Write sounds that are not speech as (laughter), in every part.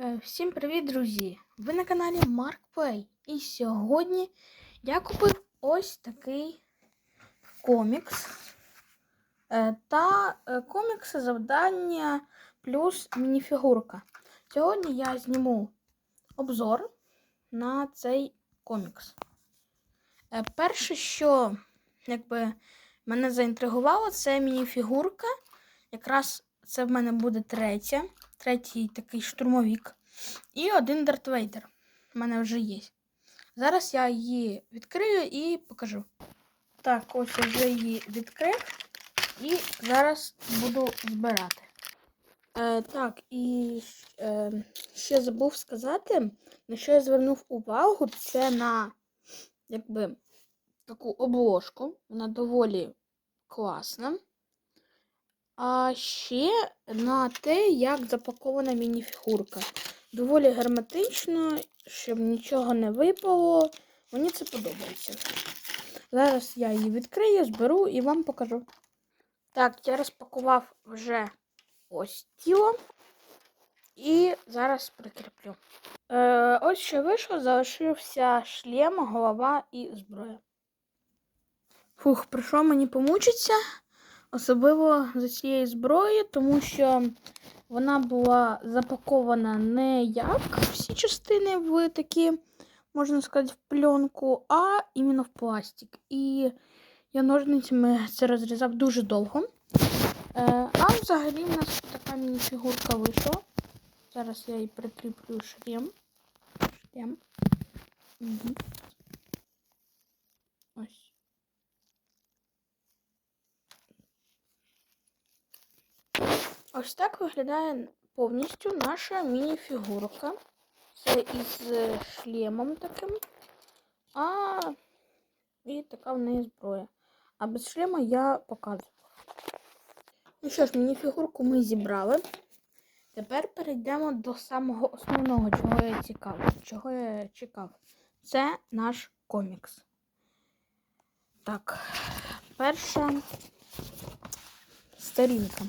Е, Всім привіт, друзі! Ви на каналі Play. І сьогодні я купив ось такий комікс. Е, Та е, комікс завдання плюс мініфігурка. Сьогодні я зніму обзор на цей комікс. Перше, що якби, мене заінтригувало, це мініфігурка. Якраз це в мене буде третя третій такий штурмовік. І один Дарт Вейдер. У мене вже є. Зараз я її відкрию і покажу. Так, ось я вже її відкрив. І зараз буду збирати. Е, так, і е, ще забув сказати, на що я звернув увагу, це на якби таку обложку. Вона доволі класна. А ще на те, як запакована мініфігурка. Доволі герметично, щоб нічого не випало. Мені це подобається. Зараз я її відкрию, зберу і вам покажу. Так, я розпакував вже ось тіло. І зараз прикріплю. Е, ось що вийшло, залишився шлем, голова і зброя. Фух, прийшло мені помучитися. Особливо за цією зброєю, тому що вона була запакована не як всі частини в такі, можна сказати, в пленку, а іменно в пластик. І я ножницями це розрізав дуже довго. Е, а взагалі в нас така міні-фігурка вийшла. Зараз я її прикріплю шлем. Шлем. Угу. Ось. Ось так виглядає повністю наша міні-фігурка. Це із шлемом таким. А і така в неї зброя. А без шлема я показувала. Ну що ж, міні-фігурку ми зібрали. Тепер перейдемо до самого основного, чого я цікав. Чого я чекав. Це наш комікс. Так, перша сторінка.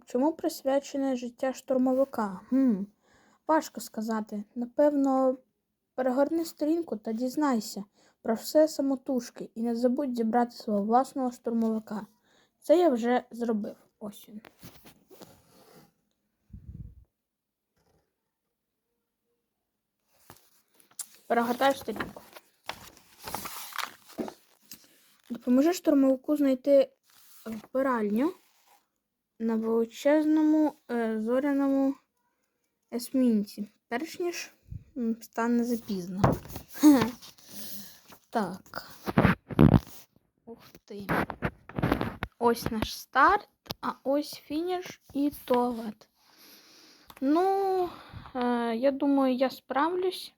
Чому присвячене життя штурмовика? Хм, Важко сказати. Напевно, перегорни сторінку та дізнайся про все самотужки і не забудь зібрати свого власного штурмовика. Це я вже зробив. Ось він. Перегортаю сторінку. Допоможи штурмовику знайти вбиральню на величезному е, зоряному есмінці, перш ніж стане запізно. (laughs) Так. Ух ти. Ось наш старт, а ось фініш і туалет. Ну, е, я думаю, я справлюсь.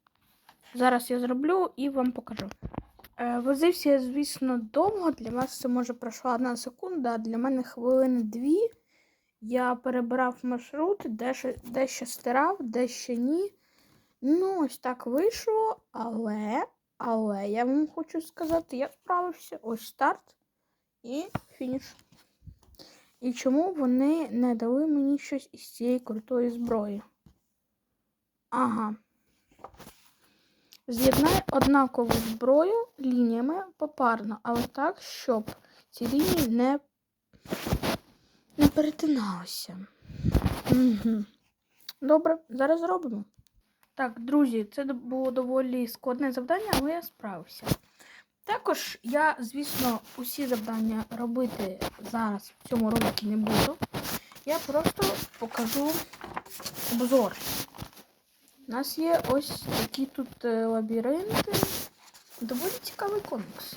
Зараз я зроблю і вам покажу. Е, возився я, звісно, довго. Для вас це може пройшла одна секунда, а для мене хвилини дві. Я перебирав маршрут, дещо, дещо стирав, дещо ні. Ну, ось так вийшло, але, але я вам хочу сказати, я справився. Ось старт і фініш. І чому вони не дали мені щось із цієї крутої зброї? Ага. З'єднай однакову зброю лініями попарно, але так, щоб ці лінії не не перетиналися. Угу. Добре, зараз зробимо. Так, друзі, це було доволі складне завдання, але я справився. Також я, звісно, усі завдання робити зараз в цьому роликі не буду. Я просто покажу обзор. У нас є ось такі тут е, лабіринти. Доволі цікавий комікс.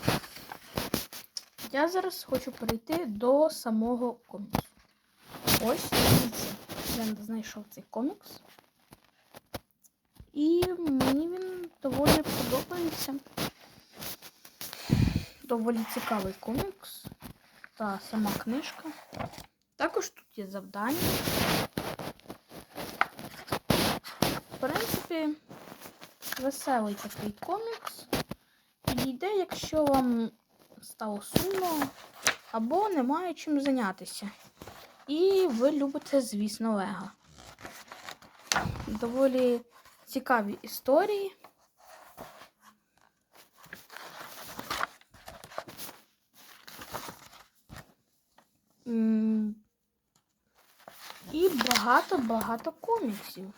Я зараз хочу перейти до самого коміксу. Ось, дивіться, я знайшов цей комікс. І мені він доволі подобається. Доволі цікавий комікс. Та сама книжка. Також тут є завдання. В принципі, веселий такий комікс. Підійде, якщо вам стало сумно, або немає чим зайнятися. І ви любите, звісно, Лего. Доволі цікаві історії. І багато-багато коміксів.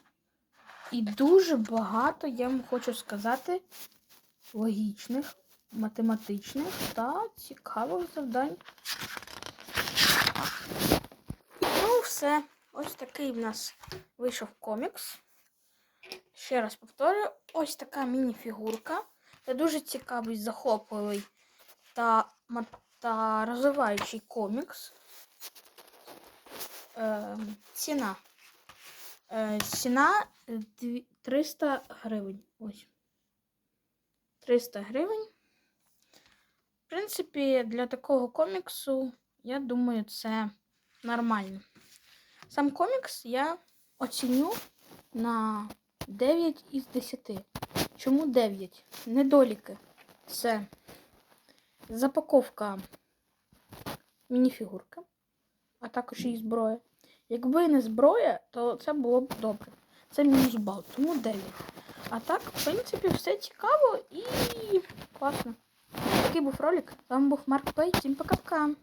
І дуже багато, я вам хочу сказати, логічних, математичних та цікавих завдань. Все. Ось такий в нас вийшов комікс. Ще раз повторюю, ось така міні-фігурка. Це дуже цікавий, захопливий та, та розвиваючий комікс. Е, ціна. Е, ціна е, 300 гривень. Ось. 300 гривень. В принципі, для такого коміксу, я думаю, це нормально. Сам комікс я оціню на 9 із 10. Чому 9? Недоліки. Це запаковка мініфігурки, а також її зброя. Якби не зброя, то це було б добре. Це мінус бал, тому 9. А так, в принципі, все цікаво і класно. Такий був ролик. З вами був Марк Плей. Всім пока-пока.